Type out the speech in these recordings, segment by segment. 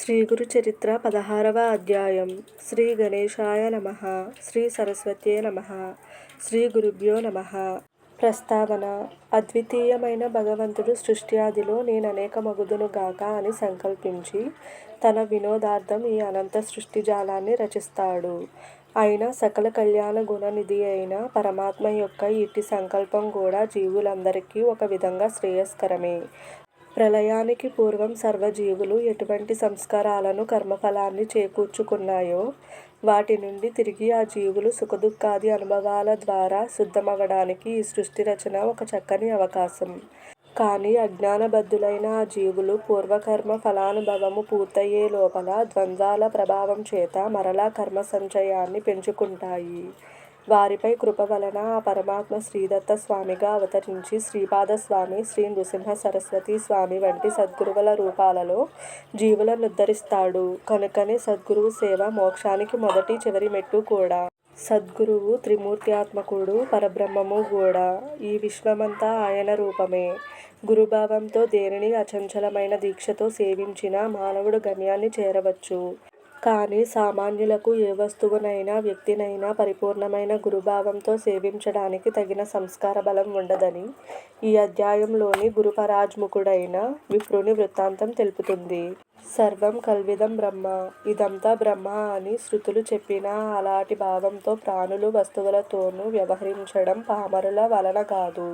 శ్రీ గురు చరిత్ర పదహారవ అధ్యాయం. శ్రీ గణేశాయ నమ. శ్రీ సరస్వతే నమ. శ్రీ గురుభ్యో నమ. ప్రస్తావన అద్వితీయమైన భగవంతుడు సృష్టియాదిలో నేను అనేక మగుదును గాక అని సంకల్పించి తన వినోదార్థం ఈ అనంత సృష్టి జాలాన్ని రచిస్తాడు. అయిన సకల కళ్యాణ గుణనిధి అయిన పరమాత్మ యొక్క ఇట్టి సంకల్పం కూడా జీవులందరికీ ఒక విధంగా శ్రేయస్కరమే. ప్రళయానికి పూర్వం సర్వజీవులు ఎటువంటి సంస్కారాలను కర్మఫలాన్ని చేకూర్చుకున్నాయో వాటి నుండి తిరిగి ఆ జీవులు సుఖదుఖాది అనుభవాల ద్వారా శుద్ధమవడానికి ఈ సృష్టి రచన ఒక చక్కని అవకాశం. కానీ అజ్ఞానబద్ధులైన ఆ జీవులు పూర్వకర్మ ఫలానుభవము పూర్తయ్యే లోపల ద్వంద్వాల ప్రభావం చేత మరలా కర్మ సంచయాన్ని పెంచుకుంటాయి. వారిపై కృప వలన ఆ పరమాత్మ శ్రీదత్త స్వామిగా అవతరించి శ్రీపాద స్వామి శ్రీ నృసింహ సరస్వతి స్వామి వంటి సద్గురువుల రూపాలలో జీవులను ఉద్ధరిస్తాడు. కనుకనే సద్గురువు సేవ మోక్షానికి మొదటి చివరి మెట్టు కూడా. సద్గురువు త్రిమూర్త్యాత్మకుడు పరబ్రహ్మము కూడా. ఈ విశ్వమంతా ఆయన రూపమే. గురుభావంతో దేనిని అచంచలమైన దీక్షతో సేవించిన మానవుడు గమ్యాన్ని చేరవచ్చు. కానీ సామాన్యులకు ఏ వస్తువునైనా వ్యక్తినైనా పరిపూర్ణమైన గురుభావంతో సేవించడానికి తగిన సంస్కార బలం ఉండదని ఈ అధ్యాయంలోని గురుపరాజ్ముఖుడైన విప్రుని వృత్తాంతం తెలుపుతుంది. సర్వం కల్విదం బ్రహ్మ ఇదంతా బ్రహ్మ అని శృతులు చెప్పినా అలాంటి భావంతో ప్రాణులు వస్తువులతోనూ వ్యవహరించడం పామరుల వలన కాదు.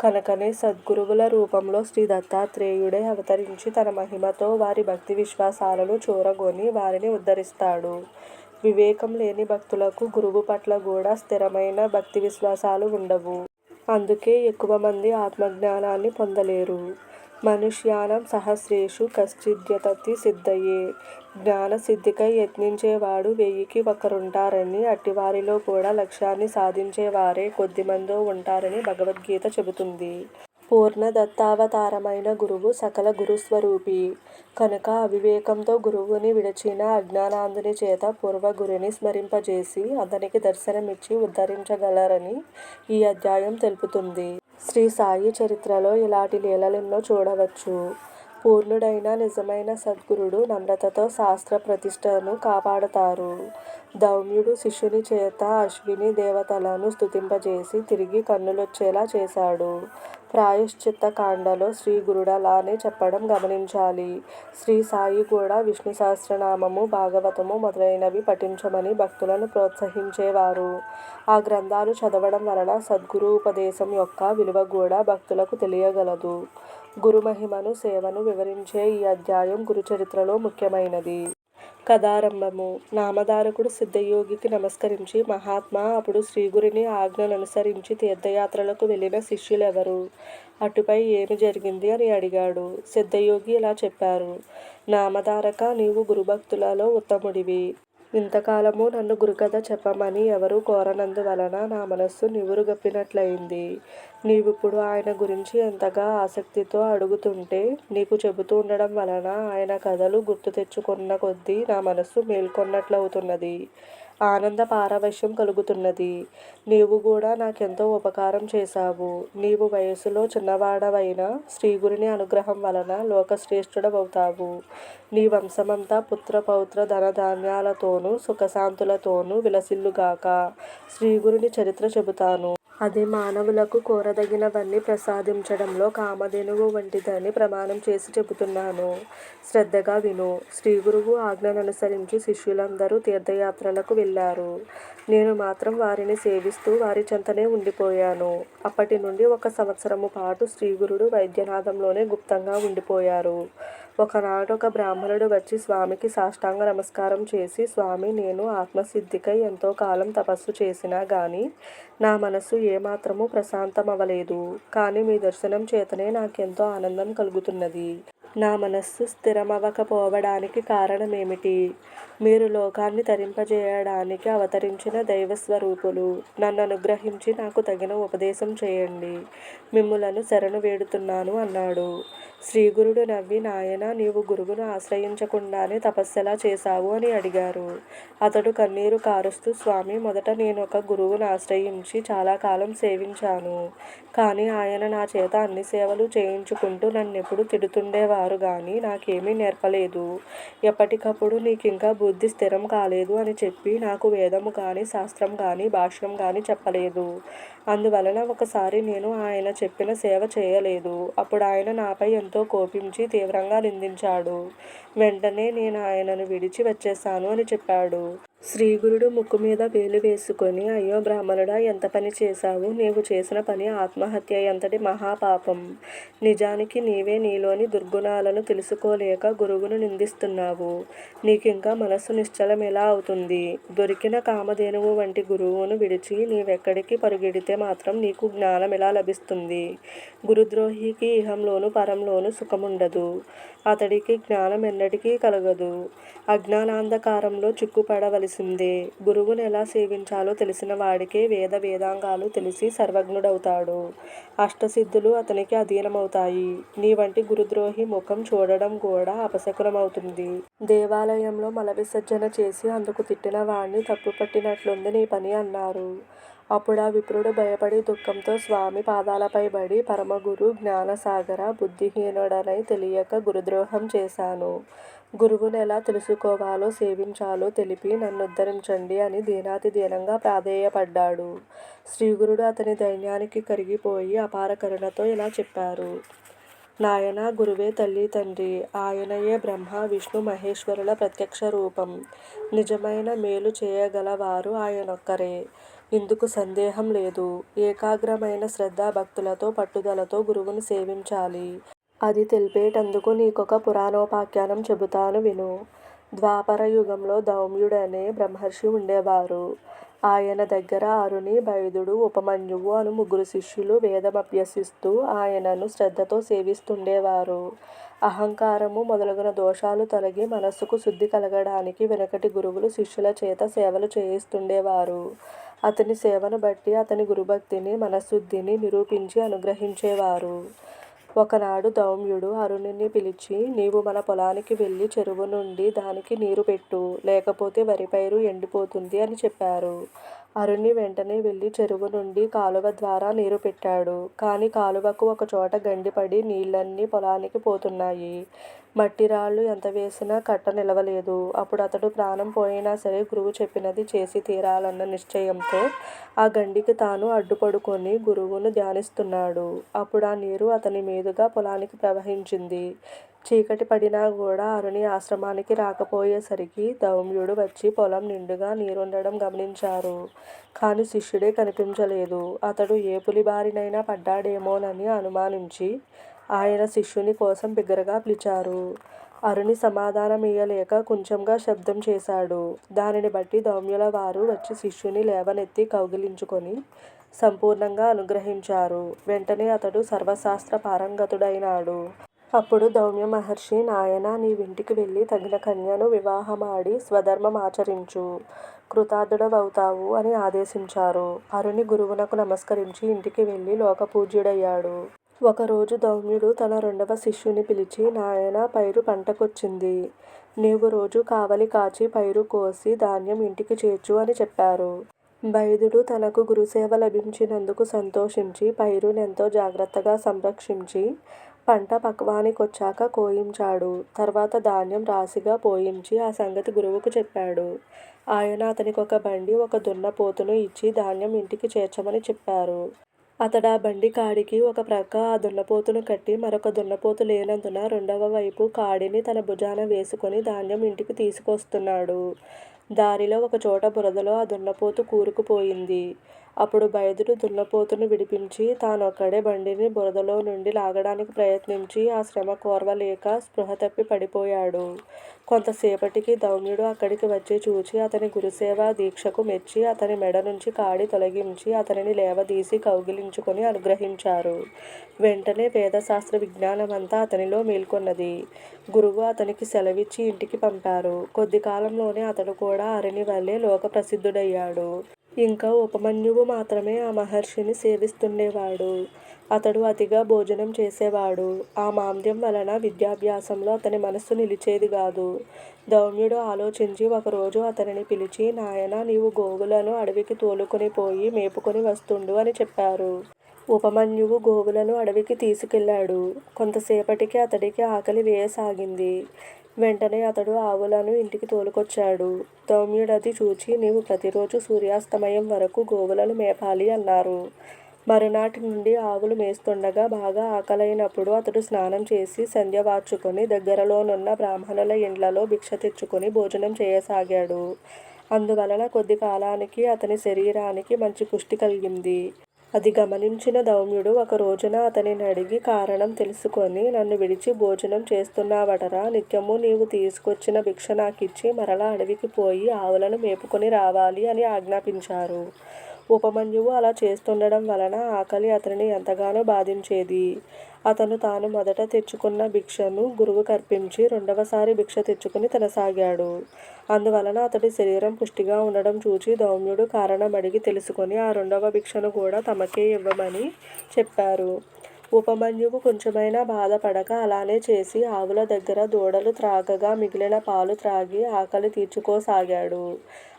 కనుకనే సద్గురువుల రూపంలో శ్రీ దత్తాత్రేయుడే అవతరించి తన మహిమతో వారి భక్తి విశ్వాసాలను చూరగొని వారిని ఉద్ధరిస్తాడు. వివేకం లేని భక్తులకు గురువు పట్ల కూడా స్థిరమైన భక్తి విశ్వాసాలు ఉండవు. అందుకే ఎక్కువ మంది ఆత్మజ్ఞానాన్ని పొందలేరు. మనుష్యానం సహస్రేషు కశ్చిద్యతతి సిద్ధయే. జ్ఞాన సిద్ధికై యత్నించేవాడు వెయ్యికి ఒకరుంటారని అట్టివారిలో కూడా లక్ష్యాన్ని సాధించేవారే కొద్దిమందో ఉంటారని భగవద్గీత చెబుతుంది. పూర్ణ దత్తావతారమైన గురువు సకల గురుస్వరూపి. కనుక అవివేకంతో గురువుని విడిచిన అజ్ఞానాంధుని చేత పూర్వ గురిని స్మరింపజేసి అతనికి దర్శనమిచ్చి ఉద్ధరించగలరని ఈ అధ్యాయం తెలుపుతుంది. శ్రీ సాయి చరిత్రలో ఇలాంటి లీలలెన్నో చూడవచ్చు. పూర్ణుడైన నిజమైన సద్గురుడు నమ్రతతో శాస్త్ర ప్రతిష్టను కాపాడతారు. దౌమ్యుడు శిష్యుని చేత అశ్విని దేవతలను స్తుతింపజేసి తిరిగి కన్నులొచ్చేలా చేశాడు. ప్రాయశ్చిత్త కాండలో శ్రీ గురుడలానే చెప్పడం గమనించాలి. శ్రీ సాయి కూడా విష్ణు సహస్రనామము భాగవతము మొదలైనవి పఠించమని భక్తులను ప్రోత్సహించేవారు. ఆ గ్రంథాలు చదవడం వలన సద్గురు ఉపదేశం యొక్క విలువ కూడా భక్తులకు తెలియగలదు. గురు మహిమను సేవను వివరించే ఈ అధ్యాయం గురుచరిత్రలో ముఖ్యమైనది. కథారంభము నామధారకుడు సిద్ధయోగికి నమస్కరించి మహాత్మా అప్పుడు శ్రీగురిని ఆజ్ఞను అనుసరించి తీర్థయాత్రలకు వెళ్ళిన శిష్యులెవరు? అటుపై ఏమి జరిగింది అని అడిగాడు. సిద్ధయోగి ఇలా చెప్పారు. నామధారక నీవు గురుభక్తులలో ఉత్తముడివి. ఇంతకాలము నన్ను గురుకథ చెప్పమని ఎవరూ కోరనందువలన నా మనస్సు నివురుగప్పినట్లయింది. నీవిప్పుడు ఆయన గురించి ఎంతగా ఆసక్తితో అడుగుతుంటే నీకు చెబుతూ ఉండడం వలన ఆయన కథలు గుర్తు తెచ్చుకున్న కొద్దీ నా మనస్సు మేల్కొన్నట్లవుతున్నది. ఆనంద పారవశ్యం కలుగుతున్నది. నీవు కూడా నాకెంతో ఉపకారం చేశావు. నీవు వయసులో చిన్నవాడవైన శ్రీగురిని అనుగ్రహం వలన లోకశ్రేష్ఠుడవవుతావు. నీ వంశమంతా పుత్ర పౌత్ర ధనధాన్యాలతోనూ సుఖశాంతులతోనూ విలసిల్లుగాక. శ్రీగురుని చరిత్ర చెబుతాను. అది మానవులకు కోరదగినవన్నీ ప్రసాదించడంలో కామధేనువు వంటిదని ప్రమాణం చేసి చెబుతున్నాను. శ్రద్ధగా విను. శ్రీ గురువు ఆజ్ఞననుసరించి శిష్యులందరూ తీర్థయాత్రలకు వెళ్ళారు. నేను మాత్రం వారిని సేవిస్తూ వారి చెంతనే ఉండిపోయాను. అప్పటి నుండి ఒక సంవత్సరము పాటు శ్రీగురుడు వైద్యనాథంలోనే గుప్తంగా ఉండిపోయారు. ఒకనాడు ఒక బ్రాహ్మణుడు వచ్చి స్వామికి సాష్టాంగ నమస్కారం చేసి స్వామి నేను ఆత్మసిద్ధికై ఎంతో కాలం తపస్సు చేసినా గాని నా మనస్సు ఏమాత్రము ప్రశాంతమవలేదు కానీ మీ దర్శనం చేతనే నాకెంతో ఆనందం కలుగుతున్నది. నా మనస్సు స్థిరమవ్వకపోవడానికి కారణమేమిటి? మీరు లోకాన్ని తరింపజేయడానికి అవతరించిన దైవస్వరూపులు. నన్ను అనుగ్రహించి నాకు తగిన ఉపదేశం చేయండి. మిమ్ములను శరణు వేడుతున్నాను అన్నాడు. శ్రీగురుడు నవ్వి నాయన నీవు గురువును ఆశ్రయించకుండానే తపస్సెలా చేశావు? అని అడిగారు. అతడు కన్నీరు కారుస్తూ స్వామి మొదట నేను ఒక గురువును ఆశ్రయించి చాలా కాలం సేవించాను. కానీ ఆయన నా చేత అన్ని సేవలు చేయించుకుంటూ నన్నెప్పుడు తిడుతుండేవారు నేర్పించారు కానీ నాకేమీ నేర్పలేదు. ఎప్పటికప్పుడు నీకింకా బుద్ధి స్థిరం కాలేదు అని చెప్పి నాకు వేదము కానీ శాస్త్రం కానీ భాష్యం కానీ చెప్పలేదు. అందువలన ఒకసారి నేను ఆయన చెప్పిన సేవ చేయలేదు. అప్పుడు ఆయన నాపై ఎంతో కోపించి తీవ్రంగా నిందించాడు. వెంటనే నేను ఆయనను విడిచి వచ్చేసాను అని చెప్పాడు. శ్రీగురుడు ముక్కు మీద వేలు వేసుకొని అయ్యో బ్రాహ్మణుడా ఎంత పని చేశావు? నీవు చేసిన పని ఆత్మహత్య ఎంతటి మహాపాపం. నిజానికి నీవే నీలోని దుర్గుణాలను తెలుసుకోలేక గురువును నిందిస్తున్నావు. నీకింకా మనస్సు నిశ్చలం ఎలా అవుతుంది? దొరికిన కామధేనువు వంటి గురువును విడిచి నీవెక్కడికి పరుగెడితే మాత్రం నీకు జ్ఞానం ఎలా లభిస్తుంది? గురుద్రోహికి ఇహంలోను పరంలోను సుఖముండదు. అతడికి జ్ఞానం ఎన్నటికీ కలగదు. అజ్ఞానాంధకారంలో తెలిసిందే. గురువును ఎలా సేవించాలో తెలిసిన వాడికే వేద వేదాంగాలు తెలిసి సర్వజ్ఞుడవుతాడు. అష్టసిద్ధులు అతనికి అధీనమవుతాయి. నీ వంటి గురుద్రోహి ముఖం చూడడం కూడా అపశకునమవుతుంది. దేవాలయంలో మల విసర్జన చేసి అందుకు తిట్టిన వాణ్ణి తప్పుపట్టినట్లుంది నీ పని అన్నారు. అప్పుడా విప్రుడు భయపడి దుఃఖంతో స్వామి పాదాలపై పడి పరమగురు జ్ఞానసాగర బుద్ధిహీనుడనై తెలియక గురుద్రోహం చేశాను. గురువును ఎలా తెలుసుకోవాలో సేవించాలో తెలిపి నన్నుద్ధరించండి అని దీనాతి దీనంగా ప్రాధేయపడ్డాడు. శ్రీగురుడు అతని దైన్యానికి కరిగిపోయి అపార కరుణతో ఇలా చెప్పారు. నాయన గురువే తల్లి తండ్రి ఆయనయే బ్రహ్మ విష్ణు మహేశ్వరుల ప్రత్యక్ష రూపం. నిజమైన మేలు చేయగలవారు ఆయనొక్కరే. ఇందుకు సందేహం లేదు. ఏకాగ్రమైన శ్రద్ధ భక్తులతో పట్టుదలతో గురువుని సేవించాలి. అది తెలిపేటందుకు నీకొక పురాణోపాఖ్యానం చెబుతాను విను. ద్వాపర యుగంలో ధౌమ్యుడనే బ్రహ్మర్షి ఉండేవారు. ఆయన దగ్గర అరుణి బైదుడు ఉపమన్యువు అను ముగ్గురు శిష్యులు వేదమభ్యసిస్తూ ఆయనను శ్రద్ధతో సేవిస్తుండేవారు. అహంకారము మొదలగున దోషాలు తొలగి మనస్సుకు శుద్ధి కలగడానికి వెనకటి గురువులు శిష్యుల చేత సేవలు చేయిస్తుండేవారు. అతని సేవను బట్టి అతని గురుభక్తిని మనశుద్ధిని నిరూపించి అనుగ్రహించేవారు. ఒకనాడు ధౌమ్యుడు అరుణుని పిలిచి నీవు మన పొలానికి వెళ్ళి చెరువు నుండి దానికి నీరు పెట్టు లేకపోతే వరి పైరు ఎండిపోతుంది అని చెప్పారు. అరుణి వెంటనే వెళ్ళి చెరువు నుండి కాలువ ద్వారా నీరు పెట్టాడు. కానీ కాలువకు ఒక చోట గండిపడి నీళ్ళన్నీ పొలానికి పోతున్నాయి. మట్టి రాళ్ళు ఎంత వేసినా కట్ట నిలవలేదు. అప్పుడు అతడు ప్రాణం పోయినా సరే గురువు చెప్పినది చేసి తీరాలన్న నిశ్చయంతో ఆ గండికి తాను అడ్డుపడుకొని గురువును ధ్యానిస్తున్నాడు. అప్పుడు ఆ నీరు అతని మీదుగా పొలానికి ప్రవహించింది. చీకటి పడినా కూడా అరుణి ఆశ్రమానికి రాకపోయేసరికి ధౌమ్యుడు వచ్చి పొలం నిండుగా నీరుండడం గమనించారు. కానీ శిష్యుడే కనిపించలేదు. అతడు ఏ పులి బారినైనా పడ్డాడేమోనని అనుమానించి ఆయన శిష్యుని కోసం బిగ్గరగా పిలిచారు. అరుణి సమాధానమియ్యలేక కొంచెంగా శబ్దం చేశాడు. దానిని బట్టి దౌమ్యుల వారు వచ్చి శిష్యుని లేవనెత్తి కౌగిలించుకొని సంపూర్ణంగా అనుగ్రహించారు. వెంటనే అతడు సర్వశాస్త్ర పారంగతుడైనాడు. అప్పుడు దౌమ్య మహర్షి నాయన నీవింటికి వెళ్ళి తగిన కన్యను వివాహమాడి స్వధర్మం ఆచరించు. కృతార్థుడవవుతావు అని ఆదేశించారు. అరుణి గురువునకు నమస్కరించి ఇంటికి వెళ్ళి లోకపూజ్యుడయ్యాడు. ఒకరోజు ధౌమ్యుడు తన రెండవ శిష్యుని పిలిచి నాయన పైరు పంటకొచ్చింది. నీవు రోజు కావలి కాచి పైరు కోసి ధాన్యం ఇంటికి చేర్చు అని చెప్పారు. వైద్యుడు తనకు గురుసేవ లభించినందుకు సంతోషించి పైరునెంతో జాగ్రత్తగా సంరక్షించి పంట పక్వానికొచ్చాక కోయించాడు. తర్వాత ధాన్యం రాశిగా పోయించి ఆ సంగతి గురువుకు చెప్పాడు. ఆయన అతనికొక బండి ఒక దున్నపోతును ఇచ్చి ధాన్యం ఇంటికి చేర్చమని చెప్పారు. అతడా బండి కాడికి ఒక ప్రక్క ఆ దున్నపోతును కట్టి మరొక దున్నపోతు లేనందున రెండవ వైపు కాడిని తన భుజాన వేసుకొని ధాన్యం ఇంటికి తీసుకొస్తున్నాడు. దారిలో ఒక చోట బురదలో ఆ దున్నపోతు కూరుకుపోయింది. అప్పుడు బైదుడు దున్నపోతును విడిపించి తానొక్కడే బండిని బురదలో నుండి లాగడానికి ప్రయత్నించి ఆ శ్రమ కోర్వలేక స్పృహ తప్పి పడిపోయాడు. కొంతసేపటికి ధౌమ్యుడు అక్కడికి వచ్చి చూచి అతని గురుసేవ దీక్షకు మెచ్చి అతని మెడ నుంచి కాడి తొలగించి అతనిని లేవదీసి కౌగిలించుకొని అనుగ్రహించారు. వెంటనే వేదశాస్త్ర విజ్ఞానమంతా అతనిలో మేల్కొన్నది. గురువు అతనికి సెలవిచ్చి ఇంటికి పంపారు. కొద్ది కాలంలోనే అతడు కూడా అరణి వల్లే లోక ప్రసిద్ధుడయ్యాడు ఇంకా ఉపమన్యువు మాత్రమే ఆ మహర్షిని సేవిస్తుండేవాడు. అతడు అతిగా భోజనం చేసేవాడు. ఆ మాంద్యం వలన విద్యాభ్యాసంలో అతని మనస్సు నిలిచేది కాదు. దౌమ్యుడు ఆలోచించి ఒకరోజు అతనిని పిలిచి నాయన నీవు గోవులను అడవికి తోలుకొని పోయి మేపుకొని వస్తుండు అని చెప్పారు. ఉపమన్యువు గోవులను అడవికి తీసుకెళ్ళాడు. కొంతసేపటికి అతడికి ఆకలి వేయసాగింది. వెంటనే అతడు ఆవులను ఇంటికి తోలుకొచ్చాడు. ధౌమ్యుడది చూచి నీవు ప్రతిరోజు సూర్యాస్తమయం వరకు గోవులను మేపాలి అన్నారు. మరునాటి నుండి ఆవులు మేస్తుండగా బాగా ఆకలైనప్పుడు అతడు స్నానం చేసి సంధ్య వార్చుకుని దగ్గరలోనున్న బ్రాహ్మణుల ఇండ్లలో భిక్ష తెచ్చుకుని భోజనం చేయసాగాడు. అందువలన కొద్ది కాలానికి అతని శరీరానికి మంచి పుష్టి కలిగింది. అది గమనించిన ధౌమ్యుడు ఒక రోజున అతనిని అడిగి కారణం తెలుసుకొని నన్ను విడిచి భోజనం చేస్తున్నావటరా నిత్యము నీవు తీసుకొచ్చిన భిక్ష నాకిచ్చి మరలా అడవికి పోయి ఆవులను మేపుకొని రావాలి అని ఆజ్ఞాపించారు. ఉపమన్యువు అలా చేస్తుండడం వలన ఆకలి అతనిని ఎంతగానో బాధించేది. అతను తాను మొదట తెచ్చుకున్న భిక్షను గురువుకర్పించి రెండవసారి భిక్ష తెచ్చుకుని తినసాగాడు. అందువలన అతడి శరీరం పుష్టిగా ఉండడం చూచి దౌమ్యుడు కారణం అడిగి తెలుసుకొని ఆ రెండవ భిక్షను కూడా తమకే ఇవ్వమని చెప్పారు. ఉపమన్యువు కొంచెమైనా బాధపడక అలానే చేసి ఆవుల దగ్గర దూడలు త్రాగగా మిగిలిన పాలు త్రాగి ఆకలి తీర్చుకోసాగాడు.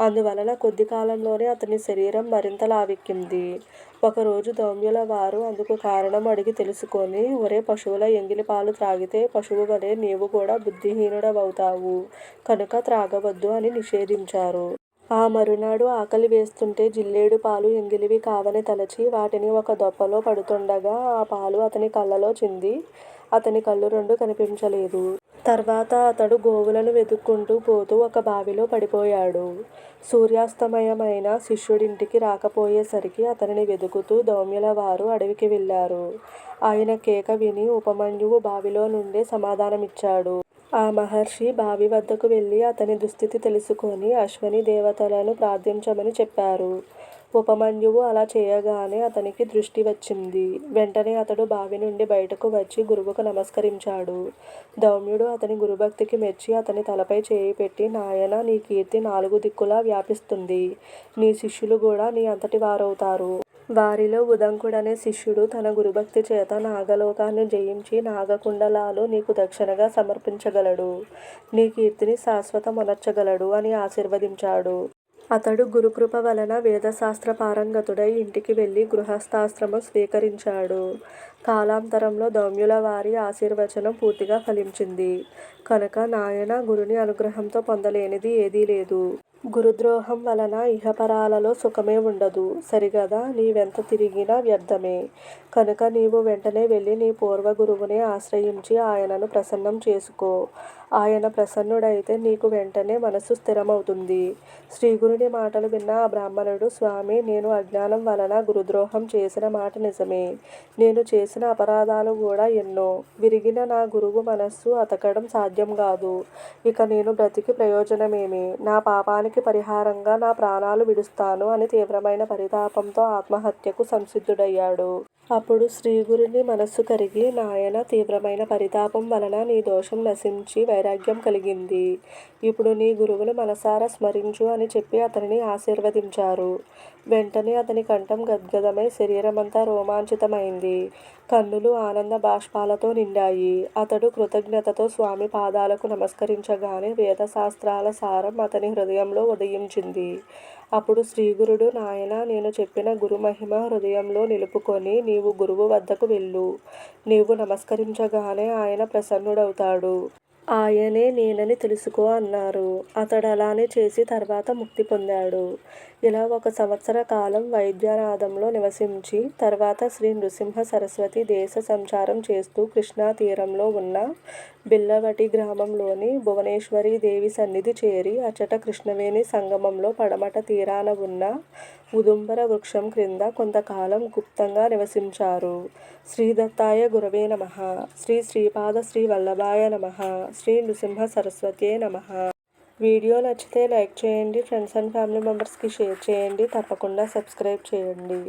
అందువలన కొద్ది కాలంలోనే అతని శరీరం మరింత లావెక్కింది. ఒకరోజు దౌమ్యుల వారు అందుకు కారణం అడిగి తెలుసుకొని ఒరే పశువుల ఎంగిలి పాలు త్రాగితే పశువు వలె నీవు కూడా బుద్ధిహీనుడవవుతావు కనుక త్రాగవద్దు అని నిషేధించారు. ఆ మరునాడు ఆకలి వేస్తుంటే జిల్లేడు పాలు ఎంగిలివి కావని తలచి వాటిని ఒక దొప్పలో పడుతుండగా ఆ పాలు అతని కళ్ళలో చింది అతని కళ్ళు రెండు కనిపించలేదు. తర్వాత అతడు గోవులను వెతుక్కుంటూ పోతూ ఒక బావిలో పడిపోయాడు. సూర్యాస్తమయమైన శిష్యుడింటికి రాకపోయేసరికి అతనిని వెదుకుతూ ధౌమ్యులవారు అడవికి వెళ్ళారు. ఆయన కేక విని ఉపమన్యువు బావిలో నుండే సమాధానమిచ్చాడు. ఆ మహర్షి బావి వద్దకు వెళ్ళి అతని దుస్థితి తెలుసుకొని అశ్వని దేవతలను ప్రార్థించమని చెప్పారు. ఉపమన్యువు అలా చేయగానే అతనికి దృష్టి వచ్చింది. వెంటనే అతడు బావి నుండి బయటకు వచ్చి గురువుకు నమస్కరించాడు. దౌమ్యుడు అతని గురుభక్తికి మెచ్చి అతని తలపై చేయి పెట్టి నాయన నీ కీర్తి నాలుగు దిక్కులా వ్యాపిస్తుంది. నీ శిష్యులు కూడా నీ అంతటి వారవుతారు. వారిలో ఉదంకుడనే శిష్యుడు తన గురుభక్తి చేత నాగలోకాన్ని జయించి నాగకుండలాలు నీకు దక్షిణగా సమర్పించగలడు. నీ కీర్తిని శాశ్వతమొనర్చగలడు అని ఆశీర్వదించాడు. అతడు గురుకృప వలన వేదశాస్త్ర పారంగతుడై ఇంటికి వెళ్ళి గృహస్థాశ్రమం స్వీకరించాడు. కాలాంతరంలో ధౌమ్యులవారి ఆశీర్వచనం పూర్తిగా ఫలించింది. కనుక నాయనా గురుని అనుగ్రహంతో పొందలేనిది ఏదీ లేదు. గురుద్రోహం వలన ఇహపరాలలో సుఖమే ఉండదు. సరిగదా నీవెంత తిరిగినా వ్యర్థమే. కనుక నీవు వెంటనే వెళ్ళి నీ పూర్వగురువునే ఆశ్రయించి ఆయనను ప్రసన్నం చేసుకో. ఆయన ప్రసన్నుడైతే నీకు వెంటనే మనస్సు స్థిరమవుతుంది. శ్రీగురుని మాటలు విన్న ఆ బ్రాహ్మణుడు స్వామి నేను అజ్ఞానం వలన గురుద్రోహం చేసిన మాట నిజమే. నేను చేసిన అపరాధాలు కూడా ఎన్నో. విరిగిన నా గురువు మనస్సు అతకడం సాధ్యం కాదు ఇక నేను బ్రతికి ప్రయోజనమేమి? నా పాపానికి పరిహారంగా నా ప్రాణాలు విడుస్తాను అని తీవ్రమైన పరితాపంతో ఆత్మహత్యకు సంసిద్ధుడయ్యాడు. అప్పుడు శ్రీగురుని మనస్సు కరిగి నాయన తీవ్రమైన పరితాపం వలన నీ దోషం నశించి వైరాగ్యం కలిగింది. ఇప్పుడు నీ గురువును మనసారా స్మరించు అని చెప్పి అతనిని ఆశీర్వదించారు. వెంటనే అతని కంఠం గద్గదమై శరీరమంతా రోమాంచితమైంది. కన్నులు ఆనంద బాష్పాలతో నిండాయి. అతడు కృతజ్ఞతతో స్వామి పాదాలకు నమస్కరించగానే వేదశాస్త్రాల సారం అతని హృదయంలో ఉదయించింది. అప్పుడు శ్రీగురుడు నాయన నేను చెప్పిన గురుమహిమ హృదయంలో నిలుపుకొని నీవు గురువు వద్దకు వెళ్ళు. నీవు నమస్కరించగానే ఆయన ప్రసన్నుడవుతాడు. ఆయనే నేనని తెలుసుకో అన్నారు. అతడు అలానే చేసి తర్వాత ముక్తి పొందాడు. ఇలా ఒక సంవత్సర కాలం వైద్యనాథంలో నివసించి తర్వాత శ్రీ నృసింహ సరస్వతి దేశ సంచారం చేస్తూ కృష్ణా తీరంలో ఉన్న బిల్లవటి గ్రామంలోని భువనేశ్వరి దేవి సన్నిధి చేరి అచ్చట కృష్ణవేణి సంగమంలో పడమట తీరాన ఉన్న ఉదుంబర వృక్షం క్రింద కొంతకాలం గుప్తంగా నివసించారు. శ్రీదత్తాయ గురవే నమః. శ్రీ శ్రీపాద శ్రీ వల్లభాయ నమః. శ్రీ నృసింహ సరస్వతే నమః. వీడియో నచ్చితే లైక్ చేయండి. ఫ్రెండ్స్ అండ్ ఫ్యామిలీ మెంబర్స్కి షేర్ చేయండి. తప్పకుండా సబ్స్క్రైబ్ చేయండి.